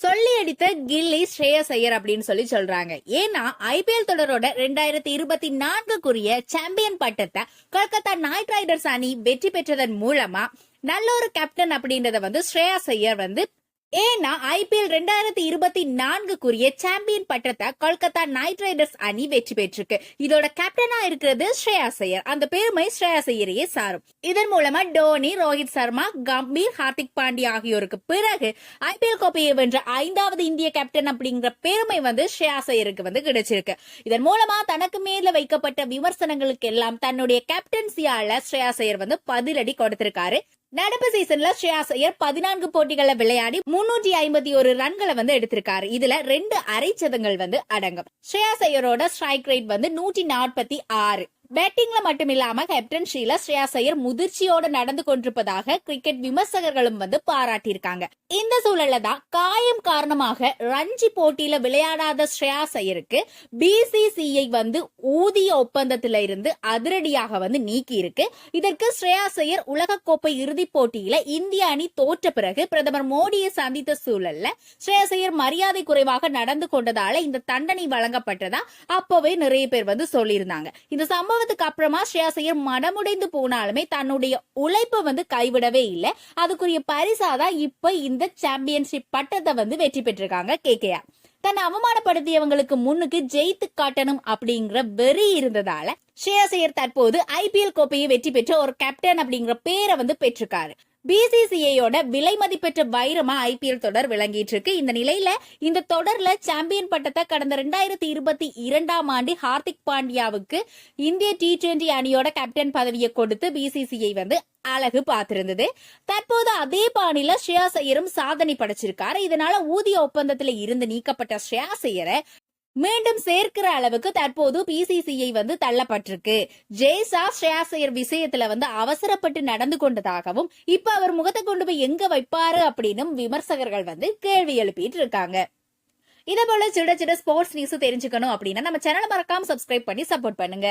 சொல்லி அடித்த கில்லி ஸ்ரேயஸ் ஐயர் அப்படின்னு சொல்லி சொல்றாங்க. ஏன்னா ஐபிஎல் தொடரோட ரெண்டாயிரத்தி இருபத்தி நான்குக்குரிய சாம்பியன் பட்டத்தை கொல்கத்தா நைட் ரைடர்ஸ் அணி வெற்றி பெற்றதன் மூலமா நல்ல ஒரு கேப்டன் அப்படின்றத வந்து ஸ்ரேயா ஐயர் வந்து ஏன்னா ஐபிஎல் ரெண்டாயிரத்தி இருபத்தி நான்குக்குரிய சாம்பியன் பட்டத்தை கொல்கத்தா நைட் ரைடர்ஸ் அணி வெற்றி பெற்றிருக்கு. இதோட கேப்டனா இருக்கிறது ஸ்ரேயா சையர் அந்த பெருமை ஸ்ரேயா ஐயரையே சாரும். இதன் மூலமா டோனி ரோஹித் சர்மா கம்பீர் ஹார்திக் பாண்டியா ஆகியோருக்கு பிறகு ஐபிஎல் கோப்பையை வென்ற ஐந்தாவது இந்திய கேப்டன் அப்படிங்கிற பெருமை வந்து ஸ்ரேயா சையருக்கு வந்து கிடைச்சிருக்கு. இதன் மூலமா தனக்கு மேல வைக்கப்பட்ட விமர்சனங்களுக்கு எல்லாம் தன்னுடைய கேப்டன்சியால ஸ்ரேயா ஐயர் வந்து பதிலடி கொடுத்திருக்காரு. நடப்பு சீசன்ல ஸ்ரேயாஸ் ஐயர் பதினான்கு போட்டிகளை விளையாடி முன்னூற்றி ஐம்பத்தி ஒரு ரன்களை வந்து எடுத்திருக்காரு. இதுல ரெண்டு அரை சதங்கள் வந்து அடங்கும். ஸ்ரேயாஸ் ஐயரோட ஸ்ட்ரைக் ரேட் வந்து நூற்றி நாற்பத்தி ஆறு. பேட்டிங்ல மட்டும் இல்லாம கேப்டன்ஷில ஸ்ரேயா ஐயர் முதிர்ச்சியோடு நடந்து கொண்டிருப்பதாக கிரிக்கெட் விமர்சகர்களும் வந்து பாராட்டியிருக்காங்க. இந்த சூழல்ல தான் காயம் காரணமாக ரஞ்சி போட்டியில விளையாடாத ஸ்ரேயா ஐயருக்கு பிசிசிஐ வந்து ஊதிய ஒப்பந்தத்தில இருந்து அதிரடியாக வந்து நீக்கி இருக்கு இதற்கு ஸ்ரேயா ஐயர் உலகக்கோப்பை இறுதிப் போட்டியில இந்திய அணி தோற்ற பிறகு பிரதமர் மோடியை சந்தித்த சூழல்ல ஸ்ரேயா ஐயர் மரியாதை குறைவாக நடந்து கொண்டதால இந்த தண்டனை வழங்கப்பட்டதா அப்பவே நிறைய பேர் வந்து சொல்லியிருந்தாங்க. இந்த சம்பவம் சம்பவத்துக்கு அப்புறமா ஸ்ரேயா ஐயர் மனமுடைந்து போனாலுமே தன்னுடைய உழைப்பை வந்து கைவிடவே இல்லை. அதுக்குரிய பரிசாதான் இப்ப இந்த சாம்பியன்ஷிப் பட்டத்தை வந்து வெற்றி பெற்றிருக்காங்க கேகேஆர் தன்னை அவமானப்படுத்தியவங்களுக்கு முன்னுக்கு ஜெயித்து காட்டணும் அப்படிங்கிற வெறி இருந்ததால ஸ்ரேயா ஐயர் தற்போது ஐபிஎல் கோப்பையை வெற்றி பெற்ற ஒரு கேப்டன் அப்படிங்கிற பேரை வந்து பெற்றிருக்காரு. பிசிசிஐயோட விலை மதிப்பெற்ற வைரமா ஐபிஎல் தொடர் விளங்கிட்டு இருக்கு இந்த நிலையில இந்த தொடர்ல சாம்பியன் பட்டத்தை கடந்த ரெண்டாயிரத்தி இருபத்தி இரண்டாம் ஆண்டு ஹார்திக் பாண்டியாவுக்கு இந்திய டி டுவெண்டி அணியோட கேப்டன் பதவியை கொடுத்து பிசிசிஐ வந்து அழகு பார்த்திருந்தது. தற்போது அதே பாணியில ஸ்ரேயாஸ் ஐயரும் சாதனை படைச்சிருக்காரு. இதனால ஊதிய ஒப்பந்தத்துல இருந்து நீக்கப்பட்ட ஸ்ரேயாஸ் ஐயரை மீண்டும் சேர்க்கிற அளவுக்கு தற்போது பிசிசிஐ வந்து தள்ளப்பட்டிருக்கு. ஜெய்சா ஸ்ரேயாசையர் விஷயத்துல வந்து அவசரப்பட்டு நடந்து கொண்டதாகவும் இப்ப அவர் முகத்தை கொண்டு போய் எங்க வைப்பாரு அப்படின்னு விமர்சகர்கள் வந்து கேள்வி எழுப்பிட்டு இருக்காங்க. இதே போல சிட சிட ஸ்போர்ட்ஸ் நியூஸ் தெரிஞ்சுக்கணும் அப்படின்னா நம்ம சேனலை மறக்காம சப்ஸ்கிரைப் பண்ணி சப்போர்ட் பண்ணுங்க.